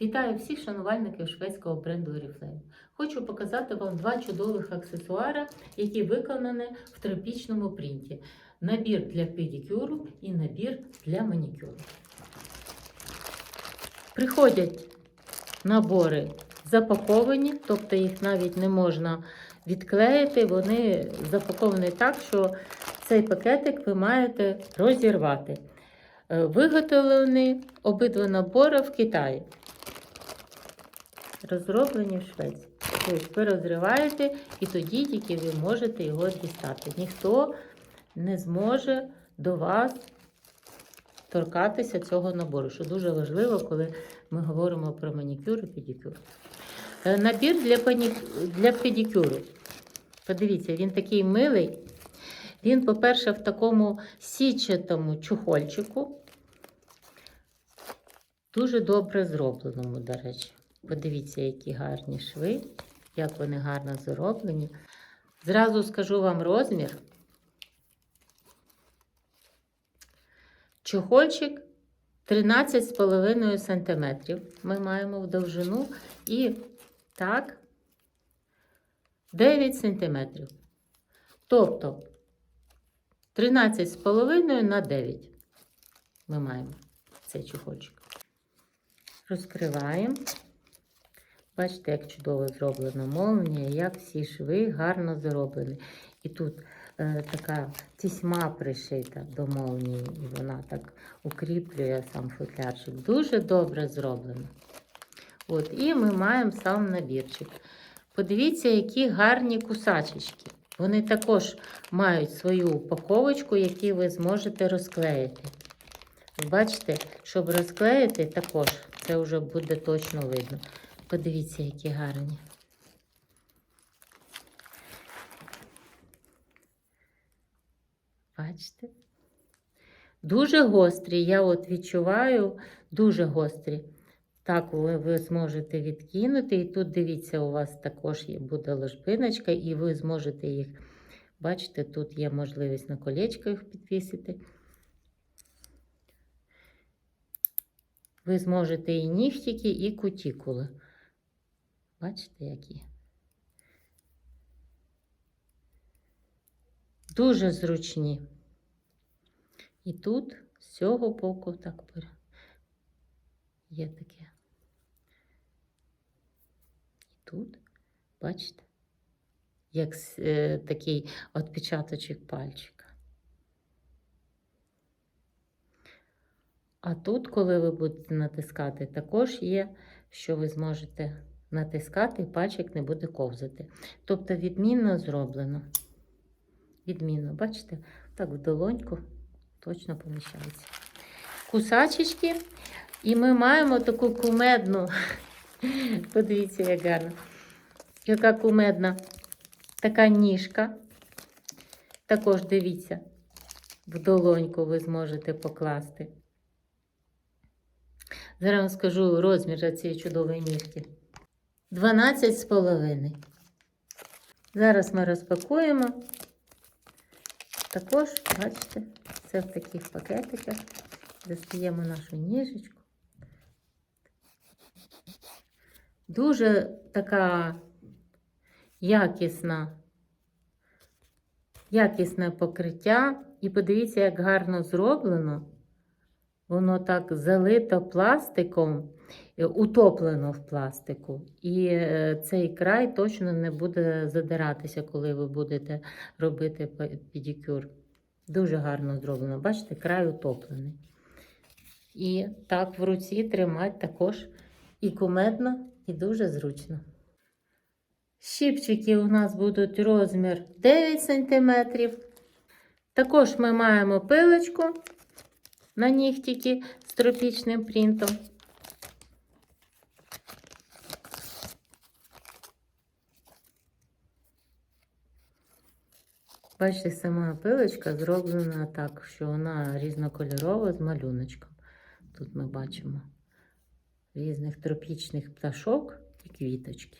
Вітаю всіх шанувальників шведського бренду Oriflame. Хочу показати вам два чудових аксесуари, які виконані в тропічному принті. Набір для педикюру і набір для манікюру. Приходять набори запаковані, тобто їх навіть не можна відклеїти. Вони запаковані так, що цей пакетик ви маєте розірвати. Е, Виготовлені обидва набори в Китаї. Розроблені в Швеції. Тобто ви розриваєте і тоді тільки ви можете його дістати. Ніхто не зможе до вас торкатися цього набору, що дуже важливо, коли ми говоримо про манікюр і педикюр. Е, Набір для, пані... для педикюру. Подивіться, він такий милий. Він, по-перше, в такому січатому чухольчику. Дуже добре зробленому, до речі. Подивіться, які гарні шви, як вони гарно зроблені. Зразу скажу вам розмір. Чохольчик 13,5 см. Ми маємо в довжину і так 9 см. Тобто 13,5 на 9 ми маємо цей чохольчик. Розкриваємо. Бачите, як чудово зроблена молнія, як всі шви гарно зроблені. І тут е, така тісьма пришита до молнії, і вона так укріплює сам футлярчик. Дуже добре зроблено. От, і ми маємо сам набірчик. Подивіться, які гарні кусачечки. Вони також мають свою упаковочку, яку ви зможете розклеїти. Бачите, щоб розклеїти також, це вже буде точно видно. Подивіться, які гарні. Бачите? Дуже гострі. Я от відчуваю дуже гострі. Так, ви, ви зможете відкинути. І тут, дивіться, у вас також буде ложбиночка, і ви зможете їх, бачите, тут є можливість на колечко їх підвісити. Ви зможете і нігтики, і кутікули. Бачите, які? Дуже зручні. І тут з цього боку так є таке. І тут, бачите, як е, такий відпечаточок пальчика. А тут, коли ви будете натискати, також є, що ви зможете натискати, і пальчик не буде ковзати. Тобто відмінно зроблено. Відмінно, бачите, так в долоньку точно поміщається. Кусачечки. І ми маємо таку кумедну, подивіться, як гарно, яка кумедна така ніжка. Також дивіться, в долоньку ви зможете покласти. Зараз вам скажу розмір цієї чудової ніжки. 12 з половиною. Зараз ми розпакуємо. Також, бачите, це в таких пакетиках. Достаємо нашу ніжечку. Дуже така якісна, якісне покриття. І подивіться, як гарно зроблено. Воно так залито пластиком, е, утоплено в пластику. І е, цей край точно не буде задиратися, коли ви будете робити пе- педикюр. Дуже гарно зроблено. Бачите, край утоплений. І так в руці тримати також і кумедно, і дуже зручно. Щіпчики у нас будуть розмір 9 см. Також ми маємо пилочку на нігтики з тропічним принтом. Бачите, сама пилочка зроблена так, що вона різнокольорова з малюночком. Тут ми бачимо різних тропічних пташок і квіточки.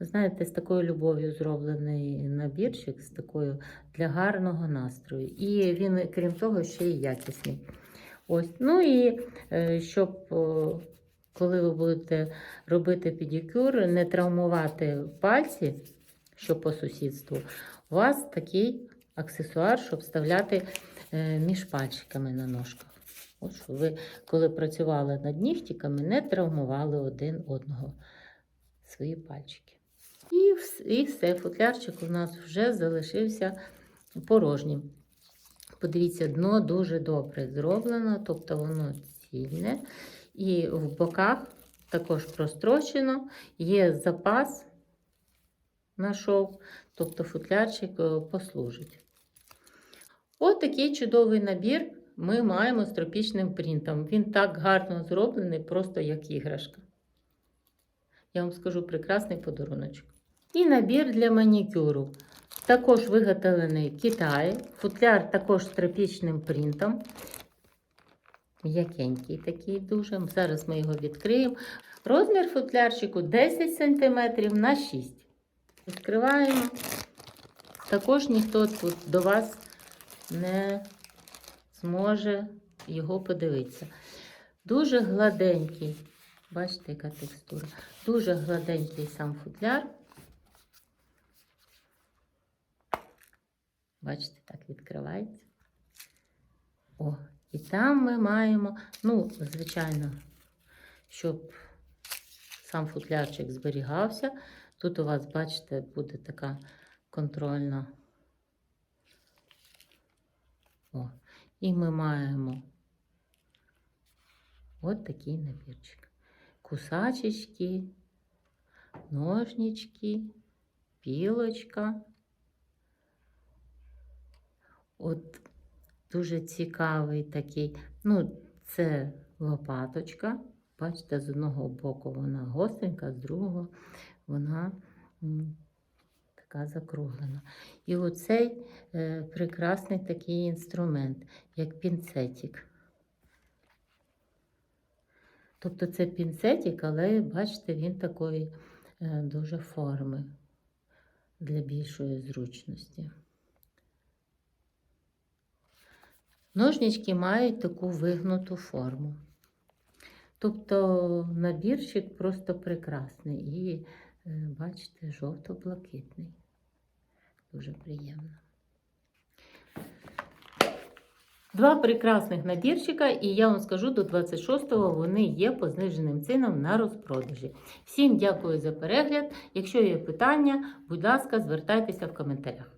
Ви знаєте, з такою любов'ю зроблений набірчик, з такою для гарного настрою. І він, крім того, ще й якісний. Ось. Ну і е, щоб коли ви будете робити педикюр, не травмувати пальці, що по сусідству, у вас такий аксесуар, щоб вставляти е, між пальчиками на ножках. От щоб ви, коли працювали над нігтиками, не травмували один одного свої пальчики. І все, футлярчик у нас вже залишився порожнім. Подивіться, дно дуже добре зроблено, тобто воно цільне. І в боках також прострочено, є запас на шов, тобто футлярчик е, послужить. Ось такий чудовий набір ми маємо з тропічним принтом. Він так гарно зроблений, просто як іграшка. Я вам скажу прекрасний подаруночок. І набір для манікюру. Також виготовлений в Китаї. Футляр також з тропічним принтом. М'якенький такий дуже. Зараз ми його відкриємо. Розмір футлярчику 10 см на 6 Відкриваємо. Також ніхто тут до вас не зможе його подивитися. Дуже гладенький. Бачите, яка текстура. Дуже гладенький сам футляр. Бачите, так відкривається. О, і там ми маємо, ну, звичайно, щоб сам футлярчик зберігався. Тут у вас, бачите, буде така контрольна. О, і ми маємо от такий набірчик. Кусачечки, ножнички, пілочка. От дуже цікавий такий. Ну, це лопаточка. Бачите, з одного боку вона гостренька, з другого вона така закруглена. І оцей е, прекрасний такий інструмент, як пінцетик. Тобто це пінцетик, але бачите, він такої е, дуже форми для більшої зручності. Ножнички мають таку вигнуту форму. Тобто набірчик просто прекрасний і, е, бачите, жовто-блакитний. Дуже приємно. Два прекрасних набірчика, і я вам скажу, до 26-го вони є по зниженим цінам на розпродажі. Всім дякую за перегляд. Якщо є питання, будь ласка, звертайтеся в коментарях.